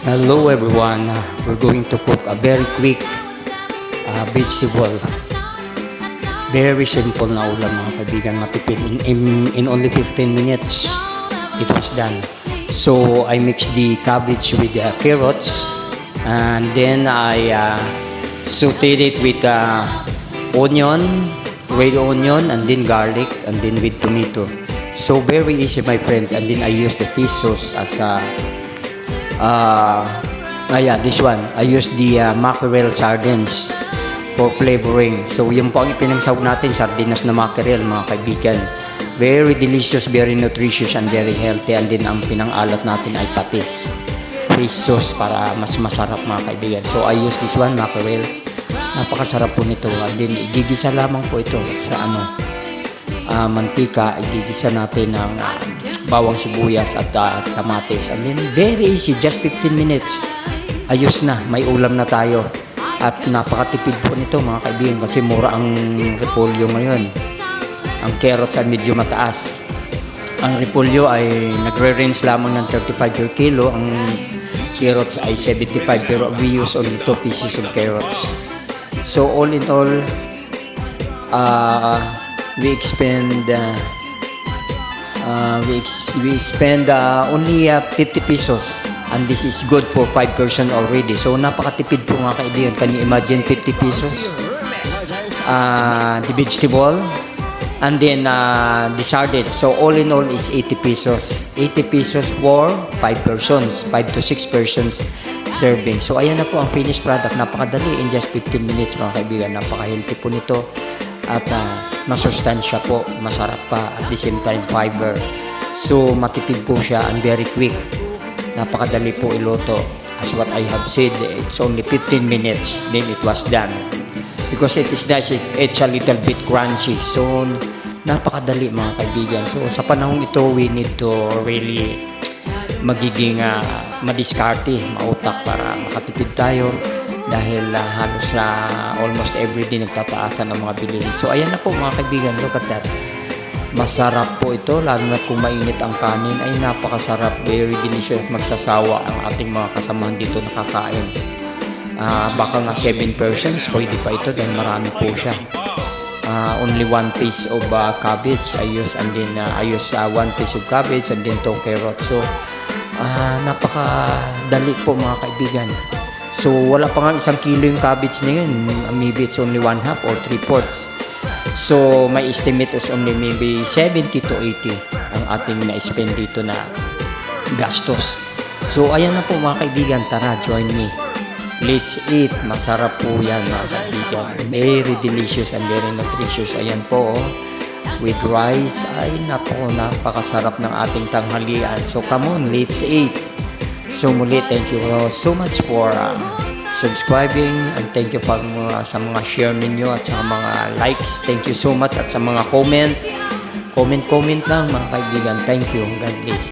Hello everyone, we're going to cook a very quick uh, vegetable. Very simple na ulam mga kaibigan, matipid. In, in, in only 15 minutes, it was done. So I mixed the cabbage with the carrots and then I uh, sauteed it with uh, onion, red onion and then garlic and then with tomato. So very easy my friends and then I use the fish sauce as a uh, ah yeah, this one. I use the uh, mackerel sardines for flavoring. So, yung po ang ipinagsaw natin, sardinas na mackerel, mga kaibigan. Very delicious, very nutritious, and very healthy. And then, ang pinang-alat natin ay patis. Fish sauce para mas masarap, mga kaibigan. So, I use this one, mackerel. Napakasarap po nito. And then, igigisa lamang po ito sa ano, ah, mantika, igigisa natin ng ah, bawang sibuyas at ah, kamatis. And then, very easy, just 15 minutes. Ayos na, may ulam na tayo. At napakatipid po nito mga kaibigan kasi mura ang repolyo ngayon. Ang carrots ay medyo mataas. Ang repolyo ay nagre-range lamang ng 35 per kilo. Ang carrots ay 75 pero we use only 2 pieces of carrots. So all in all, uh, we expend uh, uh, we, we spend uh, only uh, 50 pesos. And this is good for 5 person already. So napakatipid po mga kaibigan. Can you imagine 50 pesos? Uh, the vegetable. And then uh, the sardine so all in all is 80 pesos. 80 pesos for 5 persons. 5 to 6 persons serving. So ayan na po ang finished product. Napakadali. In just 15 minutes mga kaibigan napaka-healthy po nito at uh, masustansya po masarap pa at the same time fiber. So matipid po siya and very quick. Napakadali po iluto as what I have said it's only 15 minutes then it was done. Because it is nice it, it's a little bit crunchy. So napakadali mga kaibigan. So sa panahong ito we need to really magiging uh, madiskarte, mautak para makatipid tayo dahil uh, halos na almost every day nagtataasan ang mga bilihin. So ayan na po mga kaibigan, look at that. Masarap po ito, lalo na kung mainit ang kanin ay napakasarap, very delicious magsasawa ang ating mga kasamahan dito nakakain. Ah, baka nga 7 persons, pwede pa ito dahil marami po siya. Ah, only one piece of uh, cabbage I use and then uh, I use uh, one piece of cabbage and then two carrots. So, ah, napakadali po mga kaibigan. So, wala pa nga isang kilo yung cabbage na yun. Maybe it's only one half or three fourths. So, my estimate is only maybe 70 to 80 ang ating na-spend dito na gastos. So, ayan na po mga kaibigan. Tara, join me. Let's eat. Masarap po yan mga kaibigan. Very delicious and very nutritious. Ayan po. Oh. With rice. Ay, napo, napakasarap ng ating tanghalian. So, come on, let's eat. So, muli, thank you so much for uh, subscribing and thank you for mga, sa mga share ninyo at sa mga likes. Thank you so much at sa mga comment. Comment, comment lang mga kaibigan. Thank you. God bless.